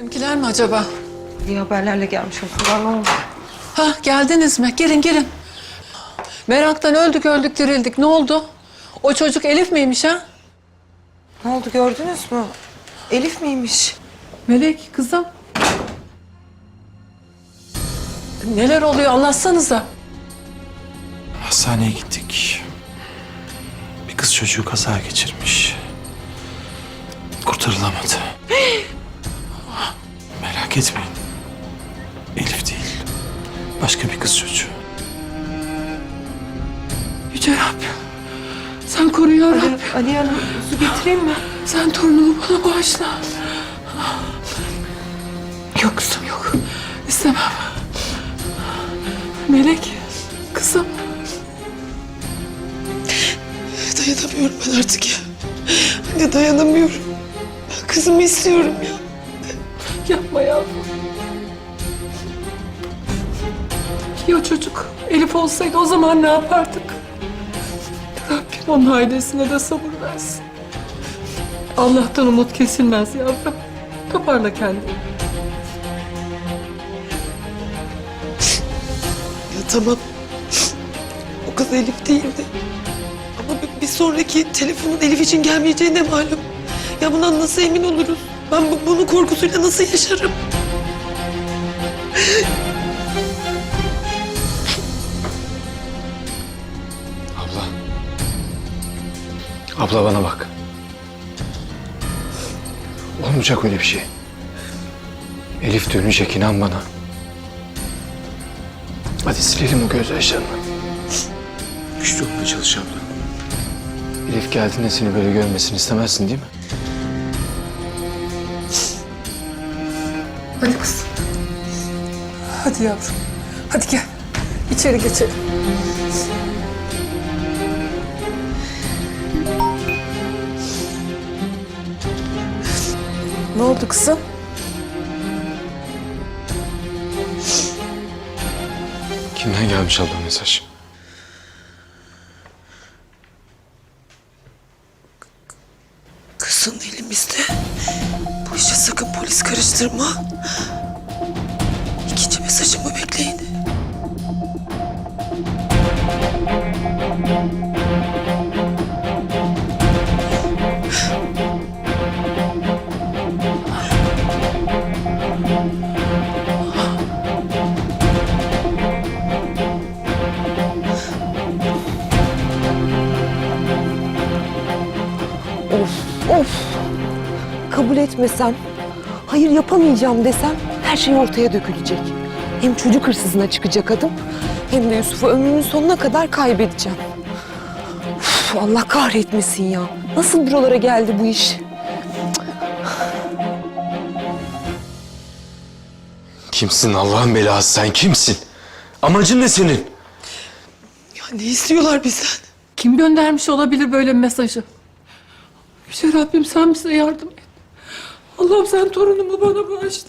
Bizimkiler mi acaba? İyi haberlerle gelmiş olsunlar ne oldu? Ha geldiniz mi? Girin girin. Meraktan öldük öldük dirildik. Ne oldu? O çocuk Elif miymiş ha? Ne oldu gördünüz mü? Elif miymiş? Melek kızım. Neler oluyor anlatsanıza. Hastaneye gittik. Bir kız çocuğu kaza geçirmiş. Kurtarılamadı. Merak etmeyin. Elif değil. Başka bir kız çocuğu. Yüce Rabbim. Sen koru ya Rabbim. Ali, Ali Hanım su getireyim mi? Sen torunumu bana bağışla. Yok kızım yok. İstemem. Melek, kızım. Dayanamıyorum ben artık ya. Anne dayanamıyorum. Ben kızımı istiyorum ya. Yapma yavrum. Ya çocuk Elif olsaydı o zaman ne yapardık? Rabbim onun ailesine de sabır versin. Allah'tan umut kesilmez yavrum. Toparla kendini. Ya tamam. O kız Elif değildi. Ama bir, bir sonraki telefonun Elif için gelmeyeceği ne malum. Ya bundan nasıl emin oluruz? Ben bu, bunun korkusuyla nasıl yaşarım? Abla. Abla bana bak. Olmayacak öyle bir şey. Elif dönecek inan bana. Hadi silelim o gözyaşlarını. Güçlü olmaya çalış abla. Elif geldiğinde seni böyle görmesini istemezsin değil mi? Hadi kızım. Hadi yavrum. Hadi gel. İçeri geçelim. Ne oldu kızım? Kimden gelmiş abla mesaj? Kızın elimizde. Bu işe sakın polis karıştırma. İkinci mesajımı bekleyin. Of. Kabul etmesem, hayır yapamayacağım desem her şey ortaya dökülecek. Hem çocuk hırsızına çıkacak adım hem de Yusuf'u ömrümün sonuna kadar kaybedeceğim. Uf, Allah kahretmesin ya. Nasıl buralara geldi bu iş? Kimsin Allah'ın belası sen kimsin? Amacın ne senin? Ya ne istiyorlar bizden? Kim göndermiş olabilir böyle bir mesajı? Yüce Rabbim sen bize yardım et. Allah'ım sen torunumu bana bağışla.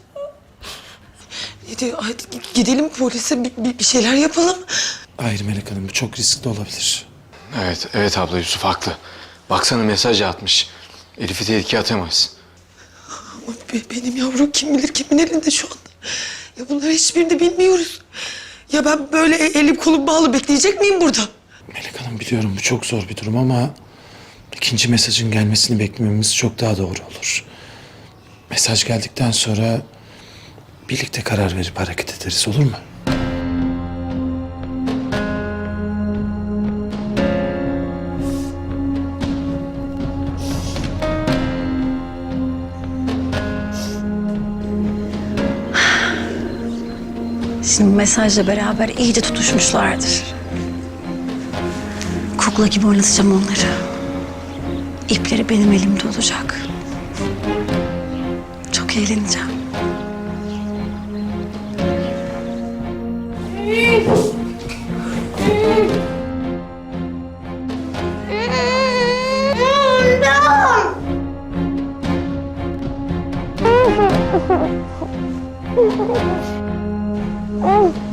Hadi, hadi gidelim polise bir, bir, bir şeyler yapalım. Hayır Melek Hanım bu çok riskli olabilir. Evet, evet abla Yusuf haklı. Baksana mesaj atmış. Elif'i tehlikeye atamayız. Ama be- benim yavrum kim bilir kimin elinde şu anda. Ya bunları hiçbirini bilmiyoruz. Ya ben böyle e- elim kolum bağlı bekleyecek miyim burada? Melek Hanım biliyorum bu çok zor bir durum ama... ...ikinci mesajın gelmesini beklememiz çok daha doğru olur. Mesaj geldikten sonra... ...birlikte karar verip hareket ederiz olur mu? Şimdi mesajla beraber iyice tutuşmuşlardır. Kukla gibi oynatacağım onları. İpleri benim elimde olacak. Çok eğleneceğim. Oh.